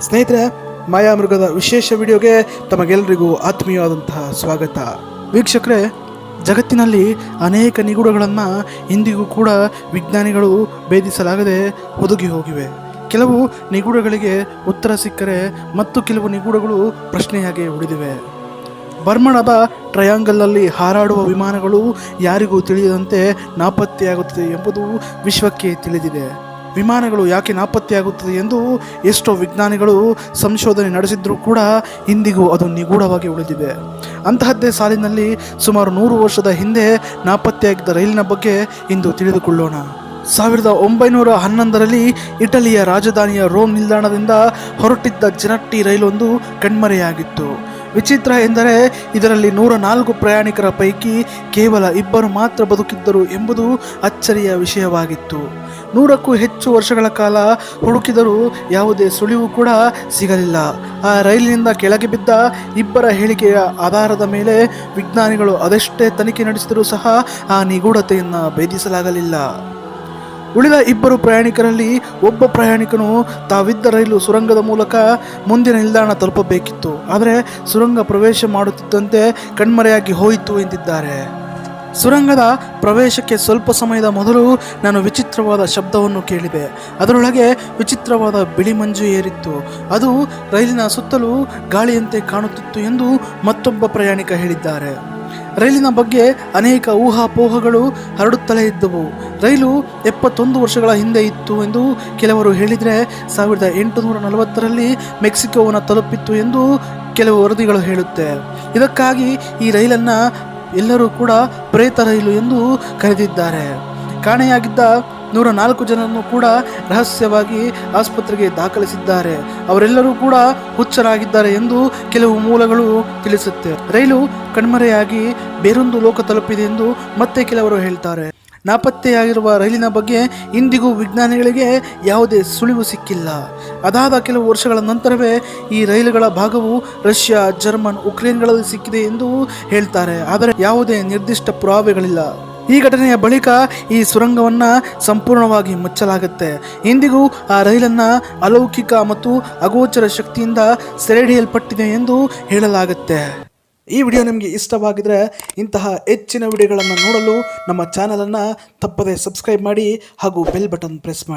ಸ್ನೇಹಿತರೆ ಮಾಯಾಮೃಗದ ವಿಶೇಷ ವಿಡಿಯೋಗೆ ತಮಗೆಲ್ಲರಿಗೂ ಆತ್ಮೀಯವಾದಂತಹ ಸ್ವಾಗತ. ವೀಕ್ಷಕರೇ, ಜಗತ್ತಿನಲ್ಲಿ ಅನೇಕ ನಿಗೂಢಗಳನ್ನು ಇಂದಿಗೂ ಕೂಡ ವಿಜ್ಞಾನಿಗಳು ಭೇದಿಸಲಾಗದೆ ಒದಗಿ ಹೋಗಿವೆ. ಕೆಲವು ನಿಗೂಢಗಳಿಗೆ ಉತ್ತರ ಸಿಕ್ಕರೆ ಮತ್ತು ಕೆಲವು ನಿಗೂಢಗಳು ಪ್ರಶ್ನೆಯಾಗಿ ಉಳಿದಿವೆ. ಬರ್ಮಣದ ಟ್ರಯಾಂಗಲ್ನಲ್ಲಿ ಹಾರಾಡುವ ವಿಮಾನಗಳು ಯಾರಿಗೂ ತಿಳಿಯದಂತೆ ನಾಪತ್ತೆಯಾಗುತ್ತದೆ ಎಂಬುದು ವಿಶ್ವಕ್ಕೆ ತಿಳಿದಿದೆ. ವಿಮಾನಗಳು ಯಾಕೆ ನಾಪತ್ತೆಯಾಗುತ್ತದೆ ಎಂದು ಎಷ್ಟೋ ವಿಜ್ಞಾನಿಗಳು ಸಂಶೋಧನೆ ನಡೆಸಿದ್ರೂ ಕೂಡ ಇಂದಿಗೂ ಅದು ನಿಗೂಢವಾಗಿ ಉಳಿದಿದೆ. ಅಂತಹದ್ದೇ ಸಾಲಿನಲ್ಲಿ ಸುಮಾರು ನೂರು ವರ್ಷದ ಹಿಂದೆ ನಾಪತ್ತೆಯಾಗಿದ್ದ ರೈಲಿನ ಬಗ್ಗೆ ಇಂದು ತಿಳಿದುಕೊಳ್ಳೋಣ. ಸಾವಿರದ ಒಂಬೈನೂರ ಹನ್ನೊಂದರಲ್ಲಿ ಇಟಲಿಯ ರಾಜಧಾನಿಯ ರೋಮ್ ನಿಲ್ದಾಣದಿಂದ ಹೊರಟಿದ್ದ ಜನಟ್ಟಿ ರೈಲೊಂದು ಕಣ್ಮರೆಯಾಗಿತ್ತು. ವಿಚಿತ್ರ ಎಂದರೆ ಇದರಲ್ಲಿ ನೂರ ನಾಲ್ಕು ಪ್ರಯಾಣಿಕರ ಪೈಕಿ ಕೇವಲ ಇಬ್ಬರು ಮಾತ್ರ ಬದುಕಿದ್ದರು ಎಂಬುದು ಅಚ್ಚರಿಯ ವಿಷಯವಾಗಿತ್ತು. ನೂರಕ್ಕೂ ಹೆಚ್ಚು ವರ್ಷಗಳ ಕಾಲ ಹುಡುಕಿದರೂ ಯಾವುದೇ ಸುಳಿವು ಕೂಡ ಸಿಗಲಿಲ್ಲ. ಆ ರೈಲಿನಿಂದ ಕೆಳಗೆ ಬಿದ್ದ ಇಬ್ಬರ ಹೇಳಿಕೆಯ ಆಧಾರದ ಮೇಲೆ ವಿಜ್ಞಾನಿಗಳು ಅದೆಷ್ಟೇ ತನಿಖೆ ನಡೆಸಿದರೂ ಸಹ ಆ ನಿಗೂಢತೆಯನ್ನು ಭೇದಿಸಲಾಗಲಿಲ್ಲ. ಉಳಿದ ಇಬ್ಬರು ಪ್ರಯಾಣಿಕರಲ್ಲಿ ಒಬ್ಬ ಪ್ರಯಾಣಿಕನು ತಾವಿದ್ದ ರೈಲು ಸುರಂಗದ ಮೂಲಕ ಮುಂದಿನ ನಿಲ್ದಾಣ ತಲುಪಬೇಕಿತ್ತು. ಆದರೆ ಸುರಂಗ ಪ್ರವೇಶ ಮಾಡುತ್ತಿದ್ದಂತೆ ಕಣ್ಮರೆಯಾಗಿ ಹೋಯಿತು ಎಂದಿದ್ದಾರೆ. ಸುರಂಗದ ಪ್ರವೇಶಕ್ಕೆ ಸ್ವಲ್ಪ ಸಮಯದ ಮೊದಲು ನಾನು ವಿಚಿತ್ರವಾದ ಶಬ್ದವನ್ನು ಕೇಳಿದೆ. ಅದರೊಳಗೆ ವಿಚಿತ್ರವಾದ ಬಿಳಿ ಮಂಜು ಏರಿತ್ತು. ಅದು ರೈಲಿನ ಸುತ್ತಲೂ ಗಾಳಿಯಂತೆ ಕಾಣುತ್ತಿತ್ತು ಎಂದು ಮತ್ತೊಬ್ಬ ಪ್ರಯಾಣಿಕ ಹೇಳಿದ್ದಾರೆ. ರೈಲಿನ ಬಗ್ಗೆ ಅನೇಕ ಊಹಾಪೋಹಗಳು ಹರಡುತ್ತಲೇ ಇದ್ದವು. ರೈಲು ಎಪ್ಪತ್ತೊಂದು ವರ್ಷಗಳ ಹಿಂದೆ ಇತ್ತು ಎಂದು ಕೆಲವರು ಹೇಳಿದರೆ ಸಾವಿರದ ಎಂಟುನೂರ ನಲವತ್ತರಲ್ಲಿ ಮೆಕ್ಸಿಕೋವನ್ನು ತಲುಪಿತ್ತು ಎಂದು ಕೆಲವು ವರದಿಗಳು ಹೇಳುತ್ತೆ. ಇದಕ್ಕಾಗಿ ಈ ರೈಲನ್ನು ಎಲ್ಲರೂ ಕೂಡ ಪ್ರೇತ ರೈಲು ಎಂದು ಕರೆದಿದ್ದಾರೆ. ಕಾಣೆಯಾಗಿದ್ದ ನೂರ ನಾಲ್ಕು ಜನರನ್ನು ಕೂಡ ರಹಸ್ಯವಾಗಿ ಆಸ್ಪತ್ರೆಗೆ ದಾಖಲಿಸಿದ್ದಾರೆ. ಅವರೆಲ್ಲರೂ ಕೂಡ ಹುಚ್ಚರಾಗಿದ್ದಾರೆ ಎಂದು ಕೆಲವು ಮೂಲಗಳು ತಿಳಿಸುತ್ತೆ. ರೈಲು ಕಣ್ಮರೆಯಾಗಿ ಬೇರೊಂದು ಲೋಕ ತಲುಪಿದೆ ಎಂದು ಮತ್ತೆ ಕೆಲವರು ಹೇಳ್ತಾರೆ. ನಾಪತ್ತೆಯಾಗಿರುವ ರೈಲಿನ ಬಗ್ಗೆ ಇಂದಿಗೂ ವಿಜ್ಞಾನಿಗಳಿಗೆ ಯಾವುದೇ ಸುಳಿವು ಸಿಕ್ಕಿಲ್ಲ. ಅದಾದ ಕೆಲವು ವರ್ಷಗಳ ನಂತರವೇ ಈ ರೈಲುಗಳ ಭಾಗವು ರಷ್ಯಾ, ಜರ್ಮನ್, ಉಕ್ರೇನ್ಗಳಲ್ಲಿ ಸಿಕ್ಕಿದೆ ಎಂದು ಹೇಳ್ತಾರೆ. ಆದರೆ ಯಾವುದೇ ನಿರ್ದಿಷ್ಟ ಪುರಾವೆಗಳಿಲ್ಲ. ಈ ಘಟನೆಯ ಬಳಿಕ ಈ ಸುರಂಗವನ್ನು ಸಂಪೂರ್ಣವಾಗಿ ಮುಚ್ಚಲಾಗುತ್ತೆ. ಇಂದಿಗೂ ಆ ರೈಲನ್ನು ಅಲೌಕಿಕ ಮತ್ತು ಅಗೋಚರ ಶಕ್ತಿಯಿಂದ ಸೆರೆಹಿಡಿಯಲ್ಪಟ್ಟಿದೆ ಎಂದು ಹೇಳಲಾಗುತ್ತೆ. ಈ ವಿಡಿಯೋ ನಿಮಗೆ ಇಷ್ಟವಾಗಿದ್ರೆ ಇಂತಹ ಹೆಚ್ಚಿನ ವಿಡಿಯೋಗಳನ್ನು ನೋಡಲು ನಮ್ಮ ಚಾನಲನ್ನು ತಪ್ಪದೆ ಸಬ್ಸ್ಕ್ರೈಬ್ ಮಾಡಿ ಹಾಗೂ ಬೆಲ್ ಬಟನ್ ಪ್ರೆಸ್ ಮಾಡಿ.